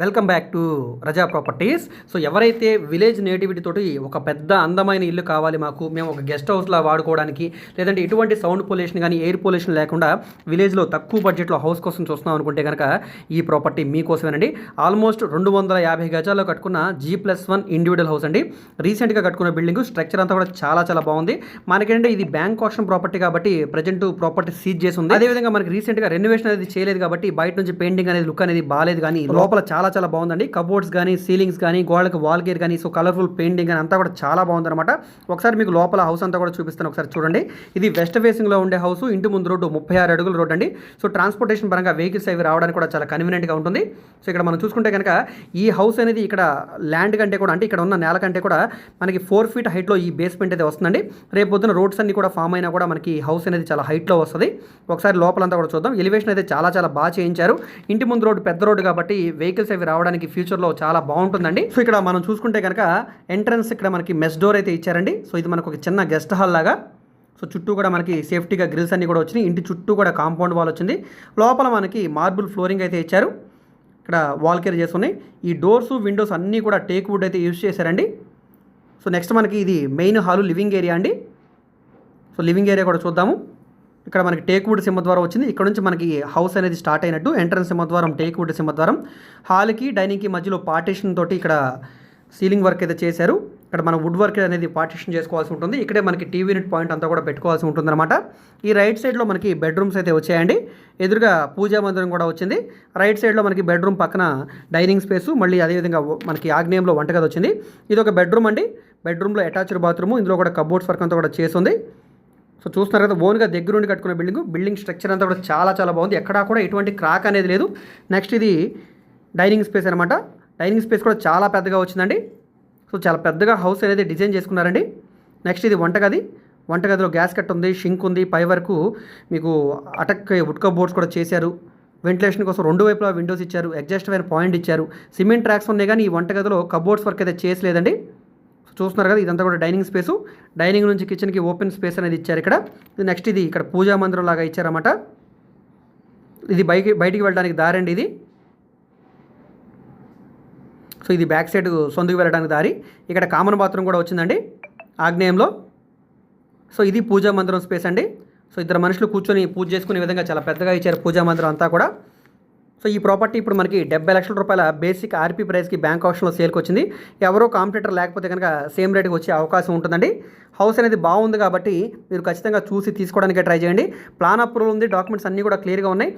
Welcome back to Raza properties. So ఎవరైతే village nativity తోటి ఒక పెద్ద అందమైన ఇల్లు కావాలి మాకు మేము ఒక గెస్ట్ హౌస్లా వాడుకోవడానికి లేదంటే ఎటువంటి సౌండ్ పొల్యూషన్ కానీ ఎయిర్ పొల్యూషన్ లేకుండా విలేజ్లో తక్కువ బడ్జెట్లో హౌస్ కోసం చూస్తున్నాం అనుకుంటే కనుక ఈ ప్రాపర్టీ మీకోసమేనండి. ఆల్మోస్ట్ రెండు వందల యాభై గజాల్లో కట్టుకున్న G plus one individual house అండి. రీసెంట్గా కట్టుకున్న బిల్డింగ్ స్ట్రక్చర్ అంతా కూడా చాలా చాలా బాగుంది. మనకేంటంటే ఇది బ్యాంక్ ఆప్షన్ ప్రాపర్టీ కాబట్టి ప్రజెంట్ ప్రాపర్టీ సీజ్ చేసి ఉంది. అదేవిధంగా మనకి రీసెంట్గా రెనోవేషన్ అనేది చేయలేదు కాబట్టి బయట నుంచి పెయింటింగ్ అనేది లుక్ అనేది బాగాలేదు కానీ లోపల చాలా చాలా బాగుందండి. కబోర్డ్స్ కానీ సీలింగ్స్ కానీ గోడలకు వాల్ గేర్ కానీ సో కలర్ఫుల్ పెయింటింగ్ కానీ అంతా కూడా చాలా బాగుందన్నమాట. ఒకసారి మీకు లోపల హౌస్ అంతా కూడా చూపిస్తాను ఒకసారి చూడండి. ఇది వెస్ట్ ఫేసింగ్లో ఉండే హౌస్ ఇంటి ముందు రోడ్డు ముప్పై ఆరు అడుగుల రోడ్ అండి. సో ట్రాన్స్పోర్టేషన్ పరంగా వెహికల్స్ అవి రావడానికి కూడా చాలా కన్వీనియంట్గా ఉంటుంది. సో ఇక్కడ మనం చూసుకుంటే కనుక ఈ హౌస్ అనేది ఇక్కడ ల్యాండ్ కంటే కూడా అంటే ఇక్కడ ఉన్న నేల కంటే కూడా మనకి ఫోర్ ఫీట్ హైట్లో ఈ బేస్మెంట్ అయితే వస్తుందండి. రేపు పొద్దున రోడ్స్ అన్ని కూడా ఫామ్ అయినా కూడా మనకి హౌస్ అనేది చాలా హైట్లో వస్తుంది. ఒకసారి లోపలంతా కూడా చూద్దాం. ఎలివేషన్ అయితే చాలా చాలా బాగా చేయించారు. ఇంటి ముందు రోడ్డు పెద్ద రోడ్డు కాబట్టి వెహికల్స్ ఇవి రావడానికి ఫ్యూచర్లో చాలా బాగుంటుందండి. సో ఇక్కడ మనం చూసుకుంటే కనుక ఎంట్రన్స్ ఇక్కడ మనకి మెస్ డోర్ అయితే ఇచ్చారండి. సో ఇది మనకు ఒక చిన్న గెస్ట్ హాల్ లాగా. సో చుట్టూ కూడా మనకి సేఫ్టీగా గ్రిల్స్ అన్ని కూడా వచ్చినాయి. ఇంటి చుట్టూ కూడా కాంపౌండ్ వాల్ వచ్చింది. లోపల మనకి మార్బుల్ ఫ్లోరింగ్ అయితే ఇచ్చారు. ఇక్కడ వాల్ కేర్ చేస్తున్నాయి. ఈ డోర్స్ విండోస్ అన్నీ కూడా టేక్ వుడ్ అయితే యూజ్ చేశారండి. సో నెక్స్ట్ మనకి ఇది మెయిన్ హాలు లివింగ్ ఏరియా అండి. సో లివింగ్ ఏరియా కూడా చూద్దాము. ఇక్కడ మనకి టేక్వుడ్ సింహద్వారం వచ్చింది. ఇక్కడ నుంచి మనకి హౌస్ అనేది స్టార్ట్ అయినట్టు ఎంట్రన్స్ సింహద్వారం టేక్వుడ్ సింహద్వారం. హాల్కి డైనింగ్కి మధ్యలో పార్టీషన్ తోటి ఇక్కడ సీలింగ్ వర్క్ అయితే చేశారు. ఇక్కడ మనం వుడ్ వర్క్ అనేది పార్టీషన్ చేసుకోవాల్సి ఉంటుంది. ఇక్కడే మనకి టీవీ యూనిట్ పాయింట్ అంతా కూడా పెట్టుకోవాల్సి ఉంటుందన్నమాట. ఈ రైట్ సైడ్లో మనకి బెడ్రూమ్స్ అయితే వచ్చాయండి. ఎదురుగా పూజా మందిరం కూడా వచ్చింది. రైట్ సైడ్లో మనకి బెడ్రూమ్ పక్కన డైనింగ్ స్పేసు. మళ్ళీ అదేవిధంగా మనకి ఆగ్నేయంలో వంటగది వచ్చింది. ఇది ఒక బెడ్రూమ్ అండి. బెడ్రూమ్లో అటాచ్డ్ బాత్రూమ్. ఇందులో కూడా కబోర్డ్స్ వర్క్ అంతా కూడా చేస్తుంది సో చూస్తున్నారు కదా ఓన్గా దగ్గరుండి కట్టుకున్న బిల్డింగ్. బిల్డింగ్ స్ట్రక్చర్ అంతా కూడా చాలా చాలా బాగుంది. ఎక్కడా కూడా ఎటువంటి క్రాక్ అనేది లేదు. నెక్స్ట్ ఇది డైనింగ్ స్పేస్ అనమాట డైనింగ్ స్పేస్ కూడా చాలా పెద్దగా వచ్చిందండి. సో చాలా పెద్దగా హౌస్ అనేది డిజైన్ చేసుకున్నారండి. నెక్స్ట్ ఇది వంటగది. వంటగదిలో గ్యాస్ కట్ ఉంది షింక్ ఉంది. పై వరకు మీకు అటక్ ఉడ్క బోర్డ్స్ కూడా చేశారు. వెంటిలేషన్ కోసం రెండు వైపులా విండోస్ ఇచ్చారు. అడ్జస్ట్ అయిన పాయింట్ ఇచ్చారు. సిమెంట్ ట్రాక్స్ ఉన్నాయి కానీ ఈ వంటగదిలో కబోర్డ్స్ వర్క్ అయితే చేసలేదండి. చూస్తున్నారు కదా ఇదంతా కూడా డైనింగ్ స్పేసు. డైనింగ్ నుంచి కిచెన్కి ఓపెన్ స్పేస్ అనేది ఇచ్చారు ఇక్కడ. నెక్స్ట్ ఇది ఇక్కడ పూజా మందిరం లాగా ఇచ్చారన్నమాట. ఇది బయకి బయటికి వెళ్ళడానికి దారండి ఇది. సో ఇది బ్యాక్ సైడ్ సొందుకు వెళ్ళడానికి దారి. ఇక్కడ కామన్ బాత్రూమ్ కూడా వచ్చిందండి ఆగ్నేయంలో. సో ఇది పూజా మందిరం స్పేస్ అండి. సో ఇద్దరు మనుషులు కూర్చొని పూజ చేసుకునే విధంగా చాలా పెద్దగా ఇచ్చారు పూజా మందిరం అంతా కూడా. సో ఈ ప్రాపర్టీ ఇప్పుడు మనకి డెబ్బై లక్షల రూపాయల బేసిక్ ఆర్పీ ప్రైస్కి బ్యాంక్ ఆప్షన్లో సేల్కి వచ్చింది ఎవరో కాంపిటేటర్ లేకపోతే కనుక సేమ్ రేట్కి వచ్చే అవకాశం ఉంటుందండి. హౌస్ అనేది బాగుంది కాబట్టి మీరు ఖచ్చితంగా చూసి తీసుకోవడానికే ట్రై చేయండి. ప్లాన్ అప్రూవల్ ఉంది డాక్యుమెంట్స్ అన్నీ కూడా క్లియర్గా ఉన్నాయి.